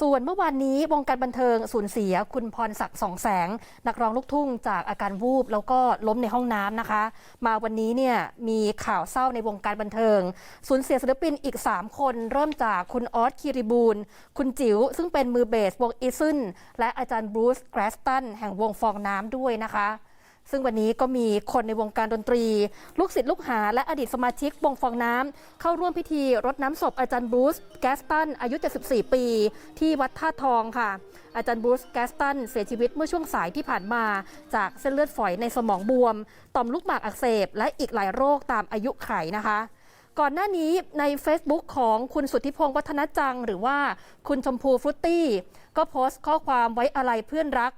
ส่วนเมื่อวานนี้วงการบันเทิงสูญเสียคุณพรศักดิ์สองแสง นักร้องลูกทุ่งจากอาการวูบแล้วก็ล้มในห้องน้ำนะคะ มาวันนี้เนี่ยมีข่าวเศร้าในวงการบันเทิง สูญเสียศิลปินอีก 3 คน เริ่มจากคุณออสคิริบูล คุณจิ๋วซึ่งเป็นมือเบสวงอีซึนและอาจารย์บรูซแกรสตันแห่งวงฟองน้ำด้วยนะคะ ซึ่งวันนี้ก็มีคนในวงการดนตรี ลูกศิษย์ลูกหา และอดีตสมาชิกวงฟองน้ำเข้าร่วมพิธีรดน้ำศพอาจารย์บรูซแกสตันอายุ 74 ปี ที่วัดท่าทองค่ะ อาจารย์บรูซแกสตันเสียชีวิตเมื่อช่วงสายที่ผ่านมา จากเส้นเลือดฝอยในสมองบวม ต่อมลูกหมากอักเสบ และอีกหลายโรคตามอายุไขนะคะก่อนหน้านี้ใน Facebook ของคุณสุทธิพงศ์วัฒนจัง หรือว่าคุณชมพูฟรุตตี้ ก็โพสต์ข้อความไว้อะไรเพื่อนรัก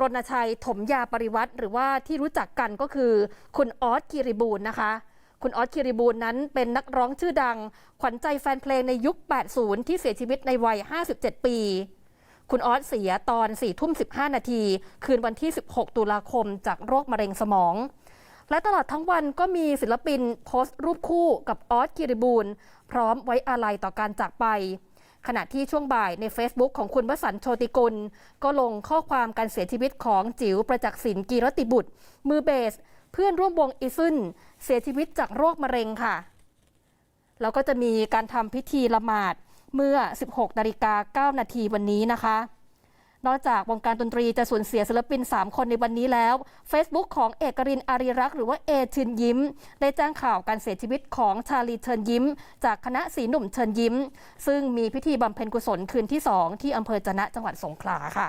รณชัยถมยาปริวัติหรือว่าที่รู้จักกันก็คือ คุณออสคิริบูลนะคะ คุณออสคิริบูลนั้นเป็นนักร้องชื่อดัง ขวัญใจแฟนเพลงในยุค 80 ที่เสียชีวิตในวัย 57 ปี คุณออสเสียตอน4ทุ่ม 15 นาที คืนวันที่ 16 ตุลาคมจากโรคมะเร็งสมองและตลอดทั้งวันก็มีศิลปินโพสต์รูปคู่กับออสกิริบูล พร้อมไว้อาลัยต่อการจากไป ขณะที่ช่วงบ่ายใน Facebook ของคุณวสันต์โชติกุล ก็ลงข้อความการเสียชีวิตของจิ๋วประจักษ์ศิลกีรติบุตร มือเบส เพื่อนร่วมวงอีซึนเสียชีวิตจากโรคมะเร็งค่ะ แล้วก็จะมีการทำพิธีละหมาดเมื่อ 16นาฬิกา9นาทีวันนี้นะคะ นอกจากวงการดนตรีจะสูญเสียศิลปิน 3 คนในวันนี้แล้ว Facebook ของเอกรินอารีรักหรือว่าเอเชิญยิ้ม ได้แจ้งข่าวการเสียชีวิตของชาลีเชิญยิ้ม จากคณะสีหนุ่มเชิญยิ้ม ซึ่งมีพิธีบำเพ็ญกุศลคืนที่ 2 ที่อำเภอจะนะจังหวัดสงขลาค่ะ